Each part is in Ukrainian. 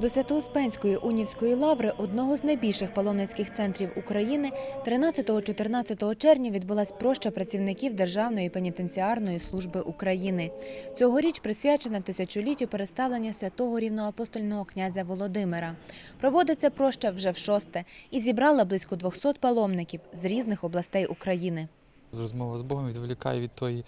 До Свято-Успенської унівської лаври, одного з найбільших паломницьких центрів України, 13-14 червня відбулась проща працівників Державної пенітенціарної служби України. Цьогоріч присвячена тисячоліттю переставлення святого рівноапостольного князя Володимира. Проводиться проща вже в шосте і зібрала близько 200 паломників з різних областей України. Розмова з Богом відволікає від тої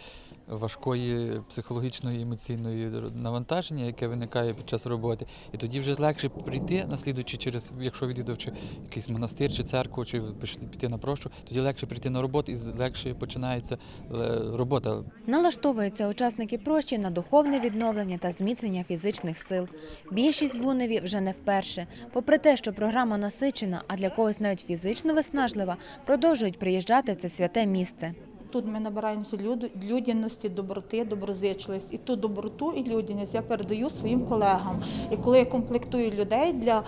важкої психологічної емоційної навантаження, яке виникає під час роботи. І тоді вже легше прийти, наслідуючи через, якщо відвідавши якийсь монастир чи церкву, чи піти на прощу, тоді легше прийти на роботу і легше починається е, робота. Налаштовуються учасники прощі на духовне відновлення та зміцнення фізичних сил. Більшість в Уневі вже не вперше. Попри те, що програма насичена, а для когось навіть фізично виснажлива, продовжують приїжджати в це святе місце. Тут ми набираємося люду- людяності, доброти, доброзичливості. І ту доброту і людяність я передаю своїм колегам. І коли я комплектую людей для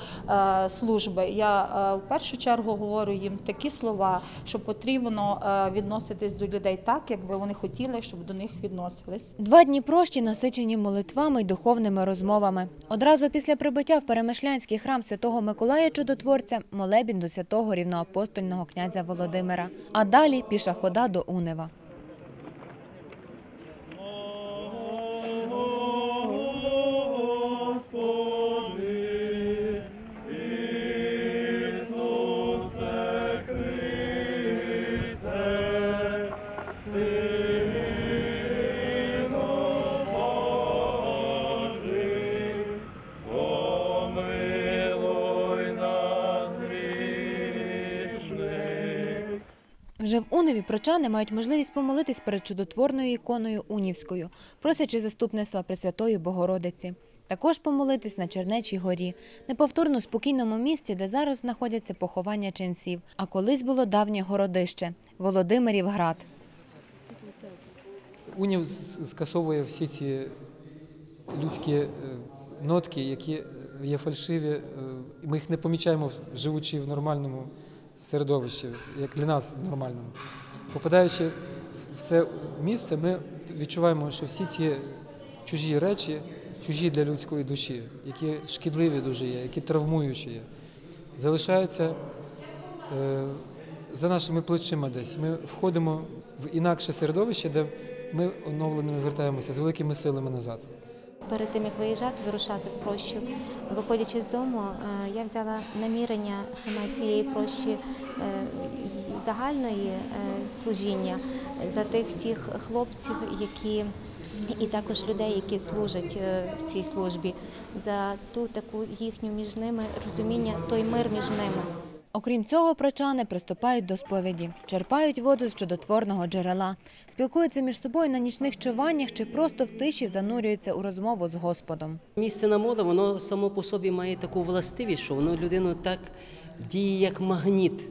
е, служби, я е, в першу чергу говорю їм такі слова, що потрібно е, відноситись до людей так, як би вони хотіли, щоб до них відносились. Два дні прощі насичені молитвами й духовними розмовами. Одразу після прибуття в Перемишлянський храм святого Миколая Чудотворця молебін до святого рівноапостольного князя Володимира. А далі піша хода до Унева. Вже в Уневі прочани мають можливість помолитись перед чудотворною іконою Унівською, просячи заступництва Пресвятої Богородиці. Також помолитись на Чернечій горі, неповторно спокійному місці, де зараз знаходяться поховання ченців, а колись було давнє городище Володимирів град. Унів скасовує всі ці людські е, нотки, які є фальшиві. е, Ми їх не помічаємо, живучи в нормальному середовищі, як для нас нормальному. Попадаючи в це місце, ми відчуваємо, що всі ті чужі речі, чужі для людської душі, які шкідливі дуже є, які травмуючі є, залишаються е, за нашими плечима десь. Ми входимо в інакше середовище, де ми оновленими вертаємося з великими силами назад. Перед тим як виїжджати, вирушати в прощу, виходячи з дому, е, я взяла намірення саме цієї прощі е, загальної е, служіння за тих всіх хлопців, які і також людей, які служать в цій службі, за ту таку їхню між ними розуміння, той мир між ними. Окрім цього, прочани приступають до сповіді, черпають воду з чудотворного джерела, спілкуються між собою на нічних чуваннях чи просто в тиші занурюються у розмову з Господом. Місце на мода, воно само по собі має таку властивість, що воно людину так діє, як магніт.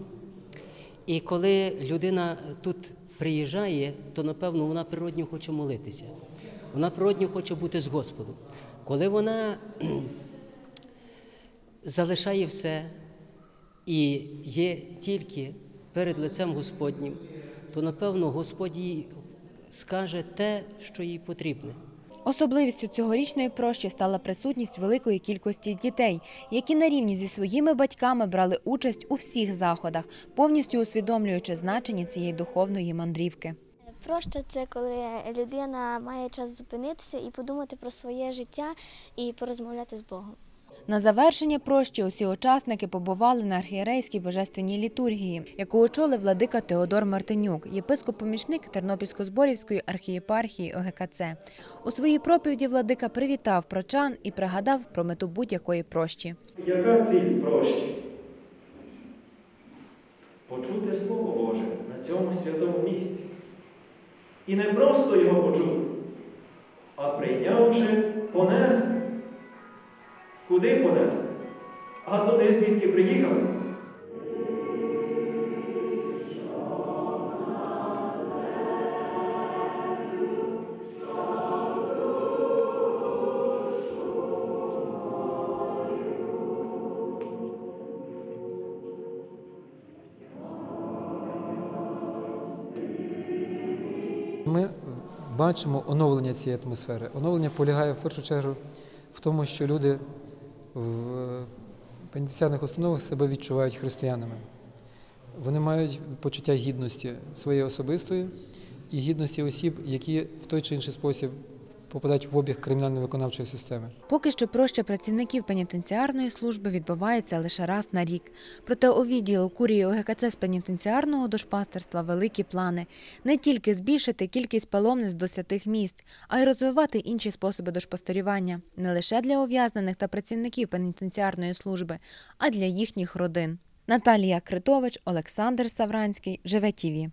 І коли людина тут приїжджає, то напевно вона природньо хоче молитися. Вона природньо хоче бути з Господом. Коли вона залишає все і є тільки перед лицем Господнім, то напевно Господь їй скаже те, що їй потрібне. Особливістю цьогорічної прощі стала присутність великої кількості дітей, які на рівні зі своїми батьками брали участь у всіх заходах, повністю усвідомлюючи значення цієї духовної мандрівки. Проща це коли людина має час зупинитися і подумати про своє життя і порозмовляти з Богом. На завершення прощі усі учасники побували на архієрейській божественній літургії, яку очолив владика Теодор Мартинюк, єпископ-помічник Тернопільсько-Зборівської архієпархії ОГКЦ. У своїй проповіді владика привітав прочан і пригадав про мету будь-якої прощі. Яка ціль прощі? Почути Слово Боже на цьому святому місці. І не просто його почути, а прийнявши, понести. Куди понести? А туди, звідки приїхали. Ми бачимо оновлення цієї атмосфери. Оновлення полягає в першу чергу в тому, що люди в пенітенціарних установах себе відчувають християнами. Вони мають почуття гідності своєї особистої і гідності осіб, які в той чи інший спосіб попадають в обіг кримінально-виконавчої системи. Поки що проща працівників пенітенціарної служби відбувається лише раз на рік. Проте у відділу курії ОГКЦ з пенітенціарного дошпастерства великі плани не тільки збільшити кількість паломниць до святих місць, а й розвивати інші способи дошпостерігання не лише для ув'язнених та працівників пенітенціарної служби, а для їхніх родин. Наталія Критович, Олександр Савранський, Живе ТІВІ.